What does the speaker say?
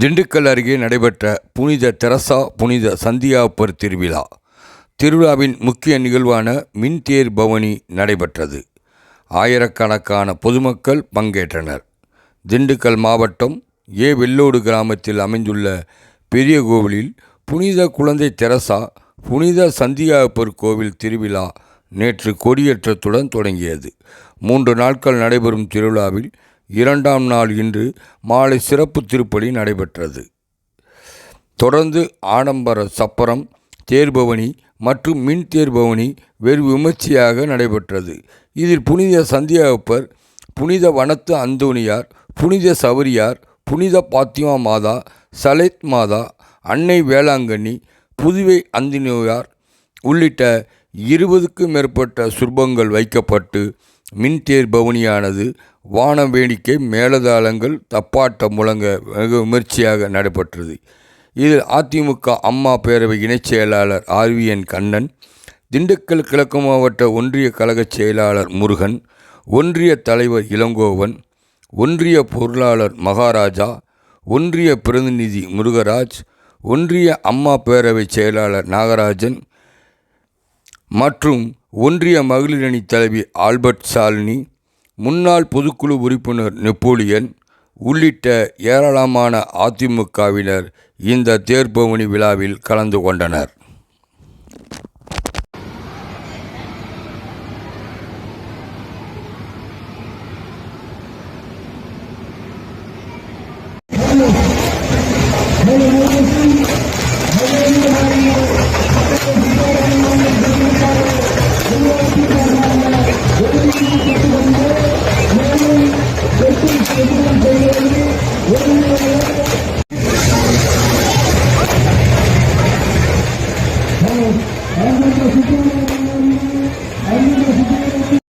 திண்டுக்கல் அருகே நடைபெற்ற புனித தெரசா புனித சந்தியாப்பர் திருவிழா. திருவிழாவின் முக்கிய நிகழ்வான மின்தேர் பவனி நடைபெற்றது. ஆயிரக்கணக்கான பொதுமக்கள் பங்கேற்றனர். திண்டுக்கல் மாவட்டம் ஏ. வெள்ளோடு கிராமத்தில் அமைந்துள்ள பெரிய கோவிலில் புனித குழந்தை தெரசா புனித சந்தியாப்பர் கோவில் திருவிழா நேற்று கொடியேற்றத்துடன் தொடங்கியது. மூன்று நாட்கள் நடைபெறும் திருவிழாவில் இரண்டாம் நாள் இன்று மாலை சிறப்பு திருப்பலி நடைபெற்றது. தொடர்ந்து ஆடம்பர சப்பரம் தேர்பவனி மற்றும் மின் தேர்பவனி வெறு விமர்சையாக நடைபெற்றது. இதில் புனித சந்தியாகப்பர் புனித வனத்து அந்தோனியார் புனித சவரியார் புனித பாத்திமா மாதா சலேத் மாதா அன்னை வேளாங்கண்ணி புதுவை அந்தினியார் உள்ளிட்ட இருபதுக்கும் மேற்பட்ட சுர்பங்கள் வைக்கப்பட்டு மின்தேர் பவனியானது வான வேடிக்கை மேலதாளங்கள் தப்பாட்டம் முழங்க வெகு விமர்சையாக நடைபெற்றது. இதில் அதிமுக அம்மா பேரவை இணைச் செயலாளர் ஆர்விஎன் கண்ணன் திண்டுக்கல் கிழக்கு மாவட்ட ஒன்றிய கழகச் செயலாளர் முருகன் ஒன்றிய தலைவர் இளங்கோவன் ஒன்றிய பொருளாளர் மகாராஜா ஒன்றிய பிரதிநிதி முருகராஜ் ஒன்றிய அம்மா பேரவை செயலாளர் நாகராஜன் மற்றும் ஒன்றிய மகளிரணி தலைவி ஆல்பர்ட் சாலினி முன்னாள் பொதுக்குழு உறுப்பினர் நெப்போலியன் உள்ளிட்ட ஏராளமான அதிமுகவினர் இந்த தேர்பவனி விழாவில் கலந்து கொண்டனர். Thank you.